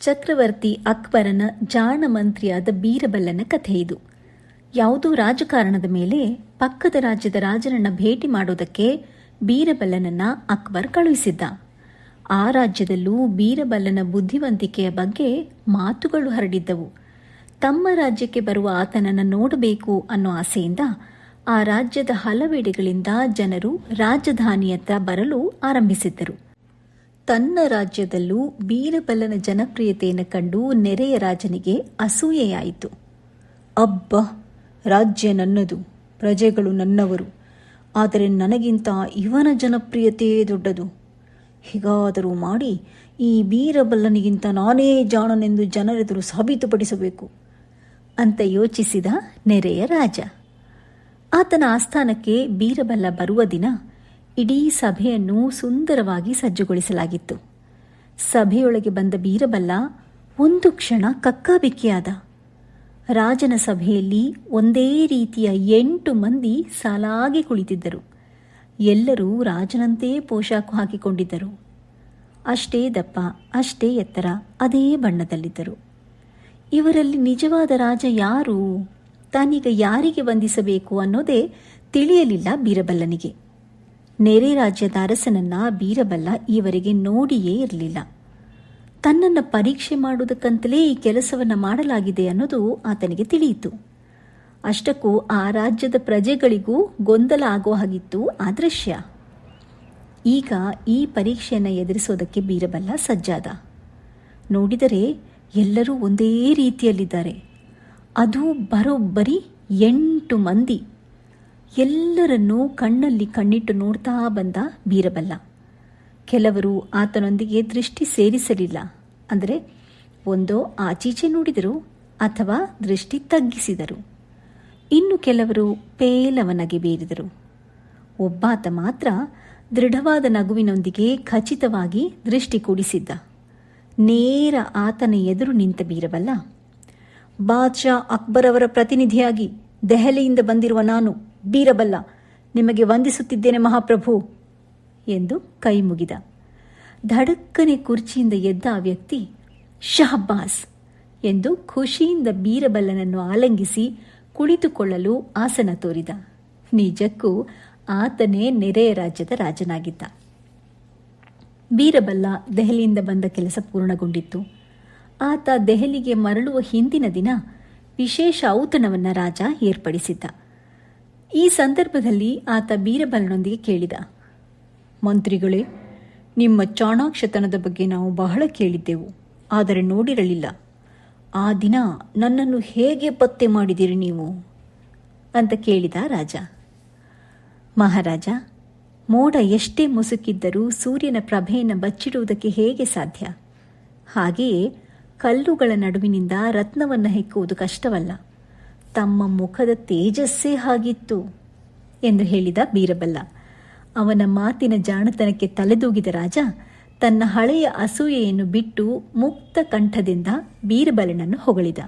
ಚಕ್ರವರ್ತಿ ಅಕ್ಬರನ ಜಾಣ ಮಂತ್ರಿಯಾದ ಬೀರಬಲ್ಲನ ಕಥೆ ಇದು. ಯಾವುದೋ ರಾಜಕಾರಣದ ಮೇಲೆ ಪಕ್ಕದ ರಾಜ್ಯದ ರಾಜನನ್ನ ಭೇಟಿ ಮಾಡೋದಕ್ಕೆ ಬೀರಬಲ್ಲನನ್ನ ಅಕ್ಬರ್ ಕಳುಹಿಸಿದ್ದ. ಆ ರಾಜ್ಯದಲ್ಲೂ ಬೀರಬಲ್ಲನ ಬುದ್ಧಿವಂತಿಕೆಯ ಬಗ್ಗೆ ಮಾತುಗಳು ಹರಡಿದ್ದವು. ತಮ್ಮ ರಾಜ್ಯಕ್ಕೆ ಬರುವ ಆತನನ್ನು ನೋಡಬೇಕು ಅನ್ನೋ ಆಸೆಯಿಂದ ಆ ರಾಜ್ಯದ ಹಲವೆಡೆಗಳಿಂದ ಜನರು ರಾಜಧಾನಿಯತ್ತ ಬರಲು ಆರಂಭಿಸಿದ್ದರು. ತನ್ನ ರಾಜ್ಯದಲ್ಲೂ ಬೀರಬಲ್ಲನ ಜನಪ್ರಿಯತೆಯನ್ನು ಕಂಡು ನೆರೆಯ ರಾಜನಿಗೆ ಅಸೂಯೆಯಾಯಿತು. ಅಬ್ಬ, ರಾಜ್ಯ ನನ್ನದು, ಪ್ರಜೆಗಳು ನನ್ನವರು, ಆದರೆ ನನಗಿಂತ ಇವನ ಜನಪ್ರಿಯತೆಯೇ ದೊಡ್ಡದು. ಹೀಗಾದರೂ ಮಾಡಿ ಈ ಬೀರಬಲ್ಲನಿಗಿಂತ ನಾನೇ ಜಾಣನೆಂದು ಜನರೆದುರು ಸಾಬೀತುಪಡಿಸಬೇಕು, ಅಂತ ಯೋಚಿಸಿದ ನೆರೆಯ ರಾಜ. ಆತನ ಆಸ್ಥಾನಕ್ಕೆ ಬೀರಬಲ್ಲ ಬರುವ ದಿನ ಇಡೀ ಸಭೆಯನ್ನು ಸುಂದರವಾಗಿ ಸಜ್ಜುಗೊಳಿಸಲಾಗಿತ್ತು. ಸಭೆಯೊಳಗೆ ಬಂದ ಬೀರಬಲ್ಲ ಒಂದು ಕ್ಷಣ ಕಕ್ಕಾಬಿಕ್ಕಿಯಾದ. ರಾಜನ ಸಭೆಯಲ್ಲಿ ಒಂದೇ ರೀತಿಯ ಎಂಟು ಮಂದಿ ಸಾಲಾಗಿ ಕುಳಿತಿದ್ದರು. ಎಲ್ಲರೂ ರಾಜನಂತೆ ಪೋಷಾಕು ಹಾಕಿಕೊಂಡಿದ್ದರು. ಅಷ್ಟೇ ದಪ್ಪ, ಅಷ್ಟೇ ಎತ್ತರ, ಅದೇ ಬಣ್ಣದಲ್ಲಿದ್ದರು. ಇವರಲ್ಲಿ ನಿಜವಾದ ರಾಜ ಯಾರು? ತಾನೀಗ ಯಾರಿಗೆ ವಂದಿಸಬೇಕು ಅನ್ನೋದೇ ತಿಳಿಯಲಿಲ್ಲ ಬೀರಬಲ್ಲನಿಗೆ. ನೆರೆ ರಾಜ್ಯದ ಅರಸನನ್ನ ಬೀರಬಲ್ಲ ಈವರೆಗೆ ನೋಡಿಯೇ ಇರಲಿಲ್ಲ. ತನ್ನನ್ನು ಪರೀಕ್ಷೆ ಮಾಡುವುದಕ್ಕಂತಲೇ ಈ ಕೆಲಸವನ್ನು ಮಾಡಲಾಗಿದೆ ಅನ್ನೋದು ಆತನಿಗೆ ತಿಳಿಯಿತು. ಅಷ್ಟಕ್ಕೂ ಆ ರಾಜ್ಯದ ಪ್ರಜೆಗಳಿಗೂ ಗೊಂದಲ ಆಗೋ ಹಾಗಿತ್ತು ಆ ದೃಶ್ಯ. ಈಗ ಈ ಪರೀಕ್ಷೆಯನ್ನು ಎದುರಿಸೋದಕ್ಕೆ ಬೀರಬಲ್ಲ ಸಜ್ಜಾದ. ನೋಡಿದರೆ ಎಲ್ಲರೂ ಒಂದೇ ರೀತಿಯಲ್ಲಿದ್ದಾರೆ. ಅದು ಬರೋಬ್ಬರಿ ಎಂಟು ಮಂದಿ. ಎಲ್ಲರನ್ನೂ ಕಣ್ಣಲ್ಲಿ ಕಣ್ಣಿಟ್ಟು ನೋಡ್ತಾ ಬಂದ ಬೀರಬಲ್ಲ. ಕೆಲವರು ಆತನೊಂದಿಗೆ ದೃಷ್ಟಿ ಸೇರಿಸಲಿಲ್ಲ. ಅಂದರೆ ಒಂದೋ ಆಚೀಚೆ ನೋಡಿದರು ಅಥವಾ ದೃಷ್ಟಿ ತಗ್ಗಿಸಿದರು. ಇನ್ನು ಕೆಲವರು ಪೇಲವನಗೆ ಬೀರಿದರು. ಒಬ್ಬಾತ ಮಾತ್ರ ದೃಢವಾದ ನಗುವಿನೊಂದಿಗೆ ಖಚಿತವಾಗಿ ದೃಷ್ಟಿ ಕೂಡಿಸಿದ್ದ. ನೇರ ಆತನ ಎದುರು ನಿಂತ ಬೀರಬಲ್ಲ. ಬಾದ್ಶಾ ಅಕ್ಬರ್ ಅವರ ಪ್ರತಿನಿಧಿಯಾಗಿ ದೆಹಲಿಯಿಂದ ಬಂದಿರುವ ನಾನು ಬೀರಬಲ್ಲ. ನಿಮಗೆ ವಂದಿಸುತ್ತಿದ್ದೇನೆ ಮಹಾಪ್ರಭು ಎಂದು ಕೈ ಮುಗಿದ. ಧಡಕ್ಕನೆ ಕುರ್ಚಿಯಿಂದ ಎದ್ದ ಆ ವ್ಯಕ್ತಿ, ಶಹಬ್ಬಾಸ್ ಎಂದು ಖುಷಿಯಿಂದ ಬೀರಬಲ್ಲನನ್ನು ಆಲಂಗಿಸಿ ಕುಳಿತುಕೊಳ್ಳಲು ಆಸನ ತೋರಿದ. ನಿಜಕ್ಕೂ ಆತನೇ ನೆರೆಯ ರಾಜ್ಯದ ರಾಜನಾಗಿದ್ದ. ಬೀರಬಲ್ಲ ದೆಹಲಿಯಿಂದ ಬಂದ ಕೆಲಸ ಪೂರ್ಣಗೊಂಡಿತ್ತು. ಆತ ದೆಹಲಿಗೆ ಮರಳುವ ಹಿಂದಿನ ದಿನ ವಿಶೇಷ ಔತಣವನ್ನು ರಾಜ ಏರ್ಪಡಿಸಿದ್ದ. ಈ ಸಂದರ್ಭದಲ್ಲಿ ಆತ ಬೀರಬಲನೊಂದಿಗೆ ಕೇಳಿದ, ಮಂತ್ರಿಗಳೇ, ನಿಮ್ಮ ಚಾಣಾಕ್ಷತನದ ಬಗ್ಗೆ ನಾವು ಬಹಳ ಕೇಳಿದ್ದೆವು, ಆದರೆ ನೋಡಿರಲಿಲ್ಲ. ಆ ದಿನ ನನ್ನನ್ನು ಹೇಗೆ ಪತ್ತೆ ಮಾಡಿದಿರಿ ನೀವು? ಅಂತ ಕೇಳಿದ ರಾಜ. ಮಹಾರಾಜ, ಮೋಡ ಎಷ್ಟೇ ಮುಸುಕಿದ್ದರೂ ಸೂರ್ಯನ ಪ್ರಭೆಯನ್ನು ಬಚ್ಚಿಡುವುದಕ್ಕೆ ಹೇಗೆ ಸಾಧ್ಯ? ಹಾಗೆಯೇ ಕಲ್ಲುಗಳ ನಡುವಿನಿಂದ ರತ್ನವನ್ನು ಹೆಕ್ಕುವುದು ಕಷ್ಟವಲ್ಲ. ತಮ್ಮ ಮುಖದ ತೇಜಸ್ಸೇ ಹಾಗಿತ್ತು ಎಂದು ಹೇಳಿದ ಬೀರಬಲ್ಲ. ಅವನ ಮಾತಿನ ಜಾಣತನಕ್ಕೆ ತಲೆದೂಗಿದ ರಾಜ ತನ್ನ ಹಳೆಯ ಅಸೂಯೆಯನ್ನು ಬಿಟ್ಟು ಮುಕ್ತ ಕಂಠದಿಂದ ಬೀರಬಲನನ್ನು ಹೊಗಳಿದ.